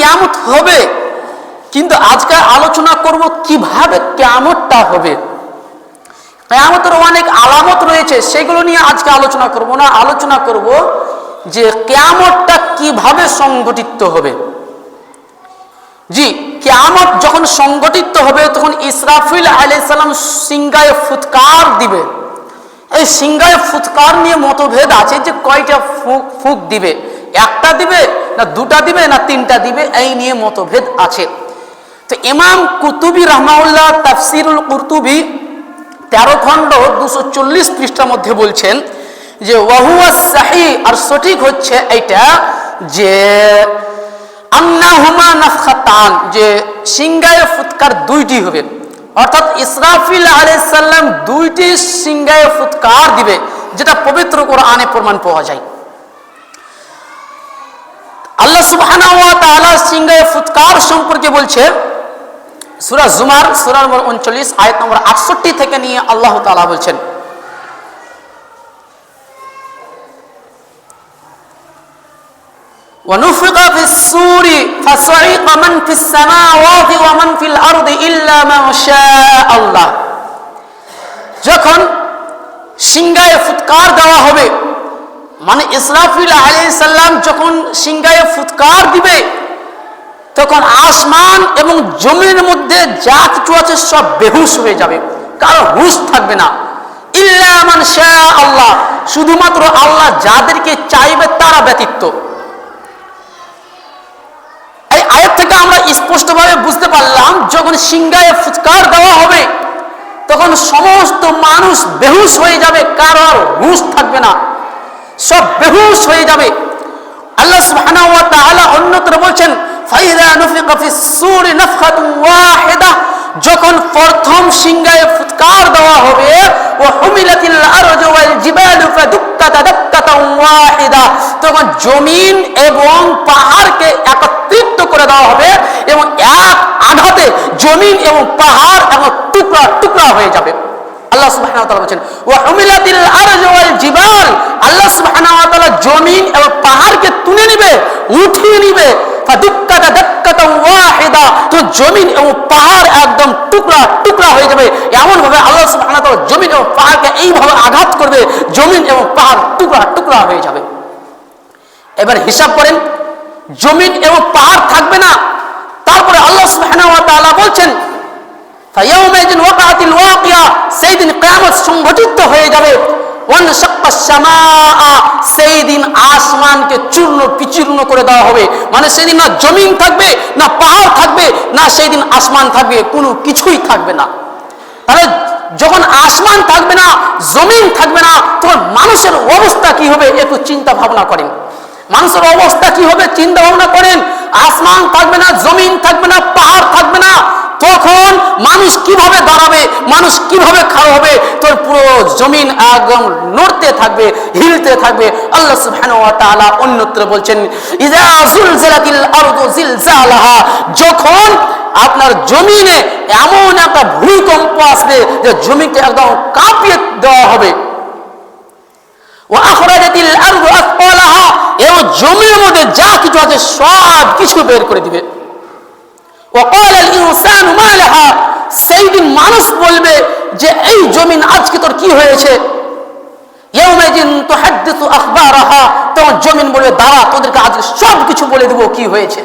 কেয়ামত হবে। কিন্তু আজকে আলোচনা করব কীভাবে কেয়ামতটা হবে। কেয়ামতের অনেক আলামত রয়েছে, সেগুলো নিয়ে আজকে আলোচনা করব না। আলোচনা করব যে কেয়ামতটা কীভাবে সংগঠিত হবে। জি, কেয়ামত যখন সংগঠিত হবে, তখন ইসরাফিল আলাইসাল্লাম সিঙ্গায় ফুৎকার দিবে। এই সিঙ্গায় ফুৎকার নিয়ে মতভেদ আছে যে কয়টা ফুক ফুক দিবে। একটা দিবে না দুটা দিবে না তিনটা দিবে, এই নিয়ে মতভেদ আছে। তো ইমাম কুতুবি রহমাউল্লাহ তাফসিরুল কুতুবি তেরো খণ্ড দুশো চল্লিশ পৃষ্ঠার মধ্যে বলছেন যে, ওয়াহুয়া সাহি আর সঠিক হচ্ছে এইটা যে, আন্নাহুমা নাফখাতান যে সিংগায় ফুৎকার দুইটি হবে। অর্থাৎ ইসরাফিল আলাইসাল্লাম দুইটি সিংগায় ফুৎকার দিবে, যেটা পবিত্র কোরআনে প্রমাণ পাওয়া যায়। আল্লাহ সুবহানাহু ওয়া তাআলা সিংগায় ফুৎকার সম্পর্কে বলছে সূরা জুমার সূরা নম্বর 39 আয়াত নম্বর 68 থেকে নিয়ে আল্লাহ তাআলা বলছেন ونفق في الصور فصعق من في السماوات ومن في الأرض إلا ما شاء الله যখন সিংগায় ফুৎকার দেওয়া হবে মানে ইসরাফিল সালাম যখন সিংগায় ফুৎকার দিবে, তখন আসমান এবং জমির মধ্যে যা কিছু আছে সব বেহুশ হয়ে যাবে, কারও হুশ থাকবে না। ইল্লামান শাহ আল্লাহ, শুধুমাত্র আল্লাহ যাদেরকে চাইবে তারা ব্যতীত। এই আয়াত থেকে আমরা স্পষ্টভাবে বুঝতে পারলাম, যখন সিংগায় ফুৎকার দেওয়া হবে, তখন সমস্ত মানুষ বেহুশ হয়ে যাবে কারোর হুশ থাকবে না। সব বেহুশ হয়ে যাবে। আল্লাহ সুবহানাহু ওয়া তাআলা অন্যত্র বলছেন, ফাইদা নুফিকা ফিস সূরি নাফখাতুন ওয়াহিদা যখন প্রথম সিংহায় ফুৎকার দেওয়া হবে ও হুমিলাতিল আরজু ওয়াল জিবালু ফাদুক্কাতা দাক্কাতান ওয়াহিদা তখন জমিন এবং পাহাড়কে একত্রিত করে দেওয়া হবে এবং এক আঘাতে জমিন এবং পাহাড় এবং টুকরা টুকরা হয়ে যাবে। আল্লাহ সুবহানাহু ওয়া তাআলা বলেন ওয়া হুমিলাতিল আরজু ওয়াল জিবাল আল্লাহ সুবহানাহু ওয়া তাআলা জমিন এবং পাহাড়কে তুলে নিবে, উঠিয়ে নিবে। জমিন এবং পাহাড় একদম টুকরা টুকরা হয়ে যাবে। এমন ভাবে আল্লাহ তাআলা জমিন এবং পাহাড়কে এইভাবে আঘাত করবে, জমিন এবং পাহাড় টুকরা টুকরা হয়ে যাবে। এবার হিসাব করেন, জমিন এবং পাহাড় থাকবে না। তারপরে আল্লাহ তাআলা বলছেন সেই দিন কিয়ামত সংঘটিত হয়ে যাবে। সেই দিন আসমানকে চূর্ণ বিচূর্ণ করে দেওয়া হবে। মানে সেদিন না জমিন থাকবে, না পাহাড় থাকবে, না সেই দিন আসমান থাকবে, কোনো কিছুই থাকবে না। তাহলে যখন আসমান থাকবে না, জমিন থাকবে না, তখন মানুষের অবস্থা কি হবে একটু চিন্তা ভাবনা করেন। মানুষের অবস্থা কি হবে চিন্তা ভাবনা করেন, আসমান থাকবে না, জমিন থাকবে না পাহাড় থাকবে না তখন মানুষ কিভাবে দাঁড়াবে মানুষ কিভাবে খাওয়া হবে তোর পুরো জমিন একদম নড়তে থাকবে হিলতে থাকবে আল্লাহ সুবহানাহু ওয়া তাআলা অন্যত্র বলছেন ইযা যুলজিলাতিল আরদু জিলজালাহা যখন আপনার জমিনে এমন একটা ভূমিকম্প আসবে যে জমিকে একদম কাঁপিয়ে দেওয়া হবে ও আখরাজাতিল আরদু আসফালাহা এবং জমির মধ্যে যা কিছু আছে সব কিছু বের করে দিবে وقال الانسان ما لها সেই দিন মানুষ বলবে যে, এই জমিন আজকে তোর কি হয়েছে? তোমার জমিন বলবে, দাঁড়া, তোদেরকে আজকে সব কিছু বলে দেবো কি হয়েছে।